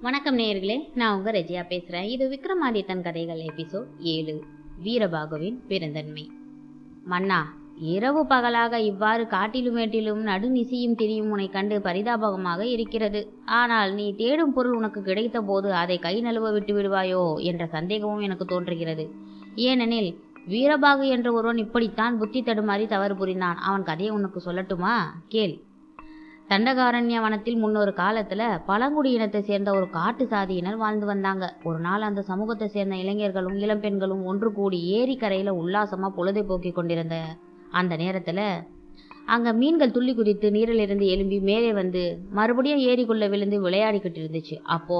வணக்கம் நேயர்களே நான் உங்கள் ரெஜியா பேசுகிறேன் இது விக்ரமாதித்தன் கதைகள் எபிசோட் ஏழு வீரபாகுவின் பெருந்தன்மை. மன்னா இரவு பகலாக இவ்வாறு காட்டிலும் மேட்டிலும் நடுநிசியும் திரியும் உன்னை கண்டு பரிதாபகமாக இருக்கிறது. ஆனால் நீ தேடும் பொருள் உனக்கு கிடைத்த போது அதை கை நழுவ விட்டு விடுவாயோ என்ற சந்தேகமும் எனக்கு தோன்றுகிறது. ஏனெனில் வீரபாகு என்ற ஒருவன் இப்படித்தான் புத்தி தடுமாறி தவறு புரிந்தான். அவன் கதையை உனக்கு சொல்லட்டுமா? கேள். தண்டகாரண்ய வனத்தில் முன்னொரு காலத்துல பழங்குடி இனத்தை சேர்ந்த ஒரு காட்டு சாதியினர் வாழ்ந்து வந்தாங்க. ஒரு நாள் அந்த சமூகத்தை சேர்ந்த இளைஞர்களும் இளம்பெண்களும் ஒன்று கூடி ஏரி கரையில உல்லாசமா பொழுதை போக்கி கொண்டிருந்த அந்த நேரத்துல அங்க மீன்கள் துள்ளி குதித்து நீரிலிருந்து எழும்பி மேலே வந்து மறுபடியும் ஏரிக்குள்ள விழுந்து விளையாடிக்கிட்டு இருந்துச்சு. அப்போ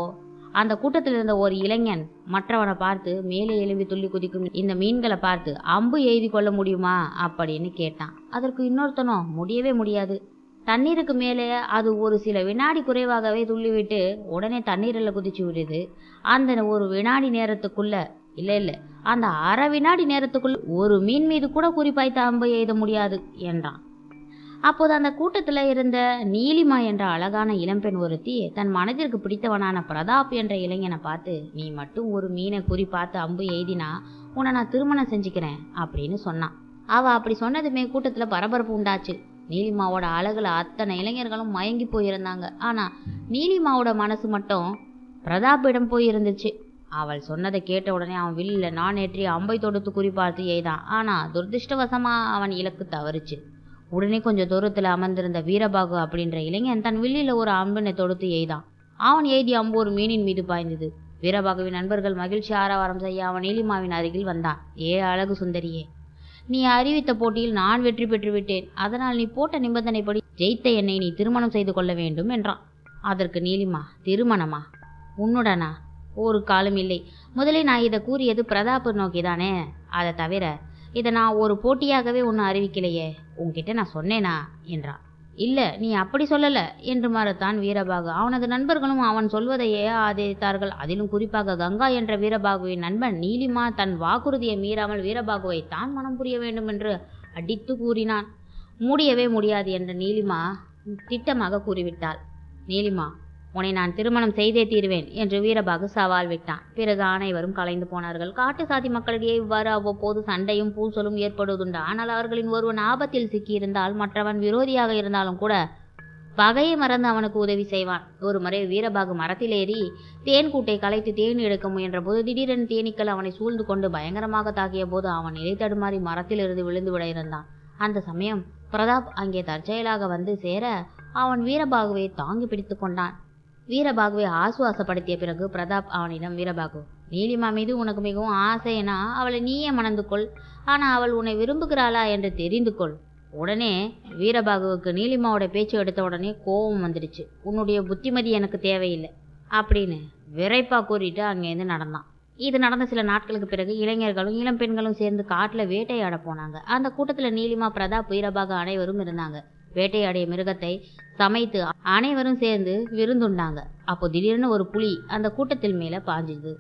அந்த கூட்டத்தில் இருந்த ஒரு இளைஞன் மற்றவனை பார்த்து மேலே எழும்பி துள்ளி குதிக்கும் இந்த மீன்களை பார்த்து அம்பு எய்தி கொள்ள முடியுமா? அப்படின்னு கேட்டான். அதற்கு இன்னொருத்தனோ முடியவே முடியாது. தண்ணீருக்கு மேலே அது ஒரு சில வினாடி குறைவாகவே துள்ளிவிட்டு உடனே தண்ணீரில் குதிச்சு விடுது அந்த ஒரு வினாடி நேரத்துக்குள்ள இல்லை இல்லை அந்த அரை வினாடி நேரத்துக்குள்ள ஒரு மீன் மீது கூட குறிப்பாய்த்த அம்பு எய்த முடியாது என்றான். அப்போது அந்த கூட்டத்தில் இருந்த நீலிமா என்ற அழகான இளம்பெண் ஒருத்தி தன் மனதிற்கு பிடித்தவனான பிரதாப் என்ற இளைஞனை பார்த்து நீ மட்டும் ஒரு மீனை குறி பார்த்து அம்பு எய்தினா உன்னை நான் திருமணம் செஞ்சுக்கிறேன் அப்படின்னு சொன்னான். அவள் அப்படி சொன்னதுமே கூட்டத்தில் பரபரப்பு உண்டாச்சு. நீலிமாவோட அழகில் அத்தனை இளைஞர்களும் மயங்கி போயிருந்தாங்க. ஆனால் நீலிமாவோட மனசு மட்டும் பிரதாப்பிடம் போய் இருந்துச்சு. அவள் சொன்னதை கேட்ட உடனே அவன் வில்லில் நான் ஏற்றி அம்பை தொடுத்து குறிப்பார்த்து எய்தான் ஆனால் துரதிருஷ்டவசமாக அவன் இலக்கு தவறுச்சு. உடனே கொஞ்சம் தூரத்தில் அமர்ந்திருந்த வீரபாகு அப்படின்ற இளைஞன் தன் வில்லில் ஒரு அம்பினை தொடுத்து எய்தான் அவன் எய்தி அம்பு ஒரு மீனின் மீது பாய்ந்தது. வீரபாகுவின் நண்பர்கள் மகிழ்ச்சி ஆரவாரம் செய்ய அவன் நீலிமாவின் அருகில் வந்தான். ஏ அழகு சுந்தரியே நீ அறிவித்த போட்டியில் நான் வெற்றி பெற்றுவிட்டேன் அதனால் நீ போட்ட நிபந்தனைப்படி ஜெயித்த என்னை நீ திருமணம் செய்து கொள்ள வேண்டும் என்றான். அதற்கு நீலிமா திருமணமா? உன்னுடனா? ஒரு காலம் இல்லை. முதலில் நான் இதை கூறியது பிரதாப் நோக்கிதானே? அதை தவிர இதை நான் ஒரு போட்டியாகவே ஒன்றும் அறிவிக்கலையே. உன்கிட்ட நான் சொன்னேனா? என்றான். இல்லை நீ அப்படி சொல்லல என்று மறுத்தான் வீரபாகு. அவனது நண்பர்களும் அவன் சொல்வதையே ஆதரித்தார்கள். அதிலும் குறிப்பாக கங்கா என்ற வீரபாகுவின் நண்பன் நீலிமா தன் வாக்குறுதியை மீறாமல் வீரபாகுவை தான் மனம் புரிய வேண்டும் என்று அடித்து கூறினான். முடியவே முடியாது என்ற நீலிமா திட்டமாக கூறிவிட்டாள். நீலிமா உன்னை நான் திருமணம் செய்தே தீருவேன் என்று வீரபாகு சவால் விட்டான். பிறகு அனைவரும் கலைந்து போனார்கள். காட்டு சாதி மக்களிடையே இவ்வாறு அவ்வப்போது சண்டையும் பூசலும் ஏற்படுவதுண்டு. ஆனால் அவர்களின் ஒருவன் ஆபத்தில் சிக்கியிருந்தால் மற்றவன் விரோதியாக இருந்தாலும் கூட பகையை மறந்து அவனுக்கு உதவி செய்வான். ஒரு முறை வீரபாகு மரத்தில் ஏறி தேன் கூட்டை கலைத்து தேன் எடுக்க முயன்ற போது திடீரென தேனீக்கள் அவனை சூழ்ந்து கொண்டு பயங்கரமாக தாக்கிய போது அவன் நிலை தடுமாறி மரத்திலிருந்து விழுந்து விட இருந்தான். அந்த சமயம் பிரதாப் அங்கே தற்செயலாக வந்து சேர அவன் வீரபாகுவை தாங்கி பிடித்து கொண்டான். வீரபாகுவை ஆசுவாசப்படுத்திய பிறகு பிரதாப் அவனிடம் வீரபாகு நீலிமா மீது உனக்கு மிகவும் ஆசைனா அவளை நீயே மணந்து கொள் ஆனால் அவள் உன்னை விரும்புகிறாளா என்று தெரிந்து கொள் உடனே வீரபாகுவுக்கு நீலிமாவோட பேச்சு எடுத்த உடனே கோபம் வந்துடுச்சு. உன்னுடைய புத்திமதி எனக்கு தேவையில்லை அப்படின்னு விரைப்பா கூறிட்டு அங்கேருந்து நடந்தான். இது நடந்த சில நாட்களுக்கு பிறகு இளைஞர்களும் இளம் பெண்களும் சேர்ந்து காட்டில் வேட்டையாட போனாங்க. அந்த கூட்டத்தில் நீலிமா பிரதாப் வீரபாகு அனைவரும் இருந்தாங்க. வேட்டையாடிய மிருகத்தை சமைத்து அனைவரும் சேர்ந்து விருந்துண்டாங்க. அப்போ திடீர்னு ஒரு புலி அந்த கூட்டத்தில் மேலே பாஞ்சுது.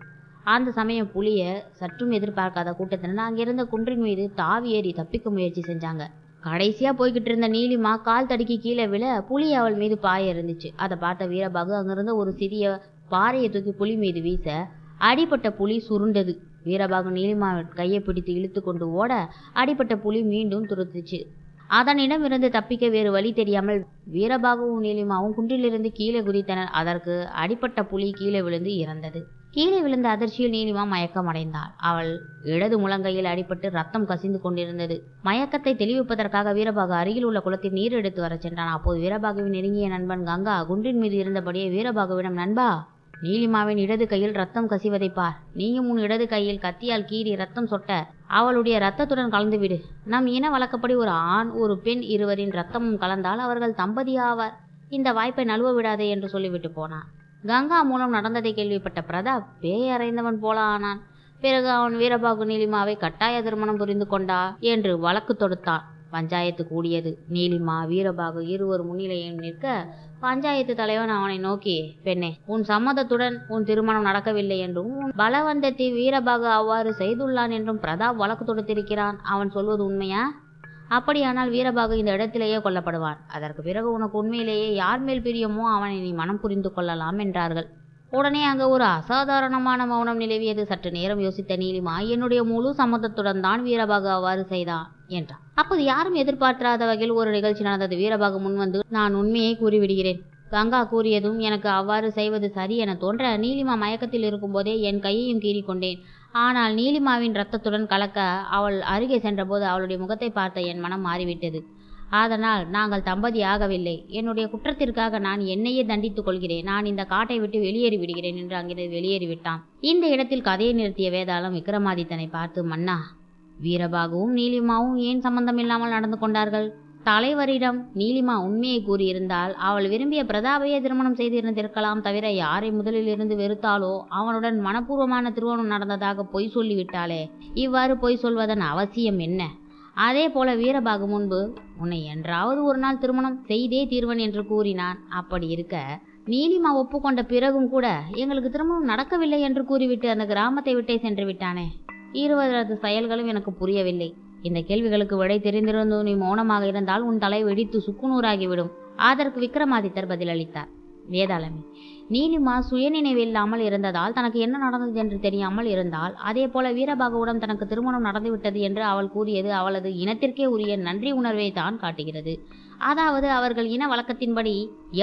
அந்த சமயம் புலிய சற்றும் எதிர்பார்க்காத கூட்டத்தினர் அங்கிருந்த குன்றின் மீது தாவி ஏறி தப்பிக்க முயற்சி செஞ்சாங்க. கடைசியா போய்கிட்டு இருந்த நீலிமா கால் தடுக்கி கீழே விழ புலி அவள் மீது பாய இருந்துச்சு அதை பார்த்த வீரபாகு அங்கிருந்த ஒரு சிறிய பாறையை தூக்கி புலி மீது வீச அடிப்பட்ட புலி சுருண்டது. வீரபாகு நீலிமா கையை பிடித்து இழுத்து கொண்டு ஓட அடிப்பட்ட புலி மீண்டும் துருத்துச்சு. அதனிடமிருந்து தப்பிக்க வேறு வழி தெரியாமல் வீரபாகுவும் நீலிமாவும் குன்றிலிருந்து கீழே குதித்தனர். அதற்கு அடிப்பட்ட புலி கீழே விழுந்து இறந்தது. கீழே விழுந்த அதிர்ச்சியில் நீலிமா மயக்கமடைந்தாள். அவள் இடது முழங்கையில் அடிபட்டு ரத்தம் கசிந்து கொண்டிருந்தது. மயக்கத்தை தெளிவிப்பதற்காக வீரபாகு அருகில் உள்ள குளத்தில் நீர் எடுத்து வரச் சென்றான். அப்போது வீரபாகுவின் நெருங்கிய நண்பன் கங்கா குன்றின் மீது இருந்தபடியே வீரபாகுவிடம் நண்பா நீலிமாவின் இடது கையில் ரத்தம் கசிவதை பார். நீயும் உன் இடது கையில் கத்தியால் கீறி ரத்தம் சொட்ட. அவளுடைய ரத்தத்துடன் கலந்துவிடு நம் இன வழக்கப்படி ஒரு ஆண் ஒரு பெண் இருவரின் ரத்தமும் கலந்தால் அவர்கள் தம்பதியாவார். இந்த வாய்ப்பை நழுவ விடாதே என்று சொல்லிவிட்டு போனான். கங்கா மூலம் நடந்ததை கேள்விப்பட்ட பிரதாப் பேயறைந்தவன் போல ஆனான். பிறகு அவன் வீரபாகு நீலிமாவை கட்டாய திருமணம் புரிந்து கொண்டா என்று வழக்கு தொடுத்தான். பஞ்சாயத்து கூடியது. நீலிமா வீரபாகு இருவர் முன்னிலையில் நிற்க பஞ்சாயத்து தலைவன் அவனை நோக்கி பெண்ணே உன் சம்மதத்துடன் உன் திருமணம் நடக்கவில்லை என்றும் உன் பலவந்தத்தை வீரபாகு அவ்வாறு செய்துள்ளான் என்றும் பிரதாப் வழக்கு தொடுத்திருக்கிறான். அவன் சொல்வது உண்மையா? அப்படியானால் வீரபாகு இந்த இடத்திலேயே கொல்லப்படுவான். அதற்கு பிறகு உனக்கு உண்மையிலேயே யார் மேல் பிரியமோ அவனை நீ மனம் புரிந்து கொள்ளலாம் என்றார்கள். உடனே அங்கே ஒரு அசாதாரணமான மௌனம் நிலவியது. சற்று நேரம் யோசித்த நீலிமா என்னுடைய முழு சம்மதத்துடன் தான் வீரபாகு அவ்வாறு செய்தான் என்றான். அப்போது யாரும் எதிர்பார்த்திராத வகையில் ஒரு நிகழ்ச்சி நடந்தது. வீரபாகு முன்வந்து நான் உண்மையை கூறிவிடுகிறேன். கங்கா கூறியதும் எனக்கு அவ்வாறு செய்வது சரி என தோன்ற நீலிமா மயக்கத்தில் இருக்கும்போதே என் கையையும் கீறிக்கொண்டேன். ஆனால் நீலிமாவின் ரத்தத்துடன் கலக்க அவள் அருகே சென்றபோது அவளுடைய முகத்தை பார்த்த என் மனம் மாறிவிட்டது. அதனால் நாங்கள் தம்பதியாகவில்லை. என்னுடைய குற்றத்திற்காக நான் என்னையே தண்டித்துக் கொள்கிறேன். நான் இந்த காட்டை விட்டு வெளியேறி விடுகிறேன் என்று அங்கிருந்து வெளியேறிவிட்டான் இந்த இடத்தில் கதையை நிறுத்திய வேதாளம் விக்ரமாதித்தனை பார்த்து மன்னா வீரபாகுவும் நீலிமாவும் ஏன் சம்பந்தமில்லாமல் நடந்து கொண்டார்கள்? தலைவரிடம் நீலிமா உண்மையை கூறியிருந்தால் அவள் விரும்பிய பிரதாபையே திருமணம் செய்திருந்திருக்கலாம் தவிர யாரை முதலில் இருந்து வெறுத்தாலோ அவனுடன் மனப்பூர்வமான திருமணம் நடந்ததாக பொய் சொல்லிவிட்டாளே. இவ்வாறு பொய் சொல்வதன் அவசியம் என்ன? அதே போல வீரபாகு முன்பு உன்னை என்றாவது ஒரு நாள் திருமணம் செய்தே தீர்வன் என்று கூறினான். அப்படி இருக்க நீலிமா ஒப்புக்கொண்ட பிறகும் கூட எங்களுக்கு திருமணம் நடக்கவில்லை என்று கூறிவிட்டு அந்த கிராமத்தை விட்டே சென்று விட்டானே. இருவரது செயல்களும் எனக்கு புரியவில்லை. இந்த கேள்விகளுக்கு விடை தெரிந்திருந்தும் நீ மௌனமாக இருந்தால் உன் தலை வெடித்து சுக்குநூறாகிவிடும். அதற்கு விக்ரமாதித்தர் பதிலளித்தார். வேதாளமே நீலிமா சுயநினைவில்லாமல் இருந்ததால் தனக்கு என்ன நடந்தது என்று தெரியாமல் இருந்தால் அதே போல வீரபாகுவிடம் தனக்கு திருமணம் நடந்துவிட்டது என்று அவள் கூறியது அவளது இனத்திற்கே உரிய நன்றி உணர்வை தான் காட்டுகிறது. அதாவது அவர்கள் இன வழக்கத்தின்படி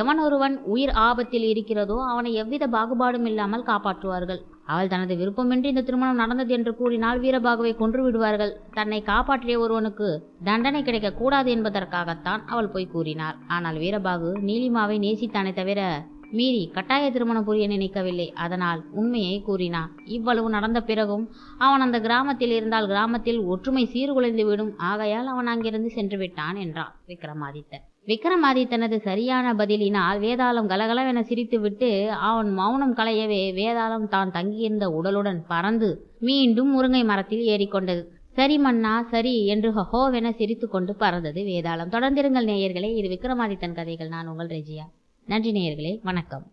எவன் ஒருவன் உயிர் ஆபத்தில் இருக்கிறதோ அவனை எவ்வித பாகுபாடும் இல்லாமல் காப்பாற்றுவார்கள். அவள் தனது விருப்பமின்றி இந்த திருமணம் நடந்தது என்று கூறினால் வீரபாகுவை கொன்று விடுவார்கள். தன்னை காப்பாற்றிய ஒருவனுக்கு தண்டனை கிடைக்கக்கூடாது என்பதற்காகத்தான் அவள் போய் கூறினார். ஆனால் வீரபாகு நீலிமாவை நேசித்தானே தவிர மீறி கட்டாய திருமணம் புரிய நினைக்கவில்லை. அதனால் உண்மையை கூறினான். இவ்வளவு நடந்த பிறகும் அவன் அந்த கிராமத்தில் இருந்தால் கிராமத்தில் ஒற்றுமை சீர்குலைந்து விடும். ஆகையால் அவன் அங்கிருந்து சென்று விட்டான் என்றான் விக்ரமாதித்தன். விக்ரமாதித்தனது சரியான பதிலினால் வேதாளம் கலகலவென சிரித்துவிட்டு அவன் மௌனம் களையவே வேதாளம் தான் தங்கியிருந்த உடலுடன் பறந்து மீண்டும் முருங்கை மரத்தில் ஏறிக்கொண்டது. சரி மன்னா சரி என்று ஹஹோவென சிரித்து கொண்டு பறந்தது வேதாளம். தொடர்ந்திருங்கள் நேயர்களே இது விக்ரமாதித்தன் கதைகள். நான் உங்கள் ரெஜியா. நன்றி நேயர்களே வணக்கம்.